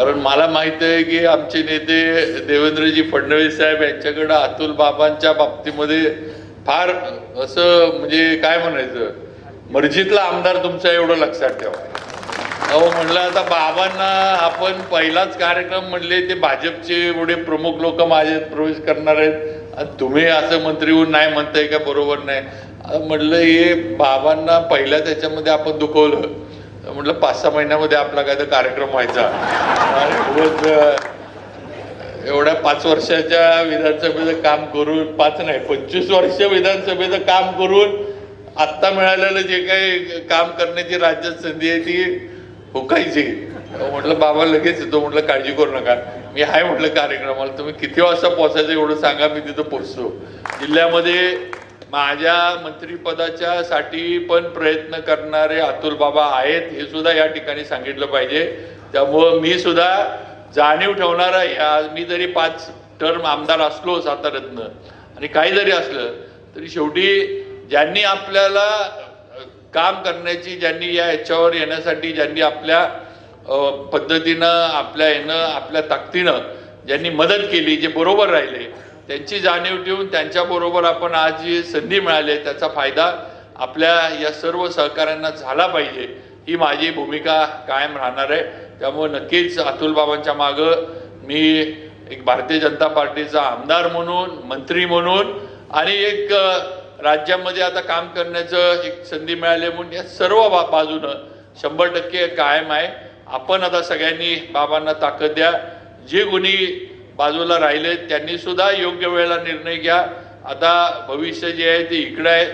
कारण मला माहीत आहे की आमचे नेते देवेंद्रजी फडणवीस साहेब यांच्याकडं अतुल बाबांच्या बाबतीमध्ये फार असं म्हणजे काय म्हणायचं? मर्जीतला आमदार तुमचा एवढं लक्षात ठेवा. अहो म्हणलं आता बाबांना आपण पहिलाच कार्यक्रम म्हणले ते भाजपचे एवढे प्रमुख लोक माझ्यात प्रवेश करणार आहेत. आणि तुम्ही असं मंत्री होऊन नाही म्हणताय का? बरोबर नाही. म्हणलं हे बाबांना पहिल्या त्याच्यामध्ये आपण दुखवलं. तर म्हटलं पाच सहा महिन्यामध्ये आपला काय तर कार्यक्रम व्हायचा. आणि एवढ्या पाच वर्षाच्या विधानसभेचं काम करून पाच नाही पंचवीस वर्ष विधानसभेचं काम करून आत्ता मिळालेलं जे काही काम करण्याची राज्यात संधी आहे ती हुकायची. म्हटलं बाबा लगेच येतो म्हटलं काळजी करू नका. मी आहे म्हटलं कार्यक्रमाला तुम्ही किती वाजता पोचायचं एवढं सांगा मी तिथं पोचतो जिल्ह्यामध्ये माझ्या मंत्रिपदाच्या साठी पण प्रयत्न करणारे अतुल बाबा आहेत हे सुद्धा या ठिकाणी सांगितलं पाहिजे. त्यामुळं मी सुद्धा जाणीव ठेवणारा या मी जरी पाच टर्म आमदार असलो साताऱ्यातनं आणि काही जरी असलं तरी शेवटी ज्यांनी आपल्याला काम करण्याची ज्यांनी या ह्याच्यावर येण्यासाठी ज्यांनी आपल्या पद्धतीनं आपल्या यानं आपल्या ताकदीनं ज्यांनी मदत केली जे बरोबर राहिले त्यांची जाणीव ठेवून त्यांच्याबरोबर आपण आज जी संधी मिळाली आहे त्याचा फायदा आपल्या या सर्व सहकाऱ्यांना झाला पाहिजे. ही माझी भूमिका कायम राहणार आहे. त्यामुळे नक्कीच अतुल बाबांच्या मागं मी एक भारतीय जनता पार्टीचा आमदार म्हणून मंत्री म्हणून आणि एक राज्यामध्ये आता काम करण्याचं एक संधी मिळाली म्हणून या सर्व बा बाजूनं शंभर टक्के कायम आहे. आपण आता सगळ्यांनी बाबांना ताकद द्या. जे कोणी बाजूला राहिले. त्यांनी सुद्धा योग्य वेळेला निर्णय घ्या. आता भविष्य जे आहे ते इकडे आहे.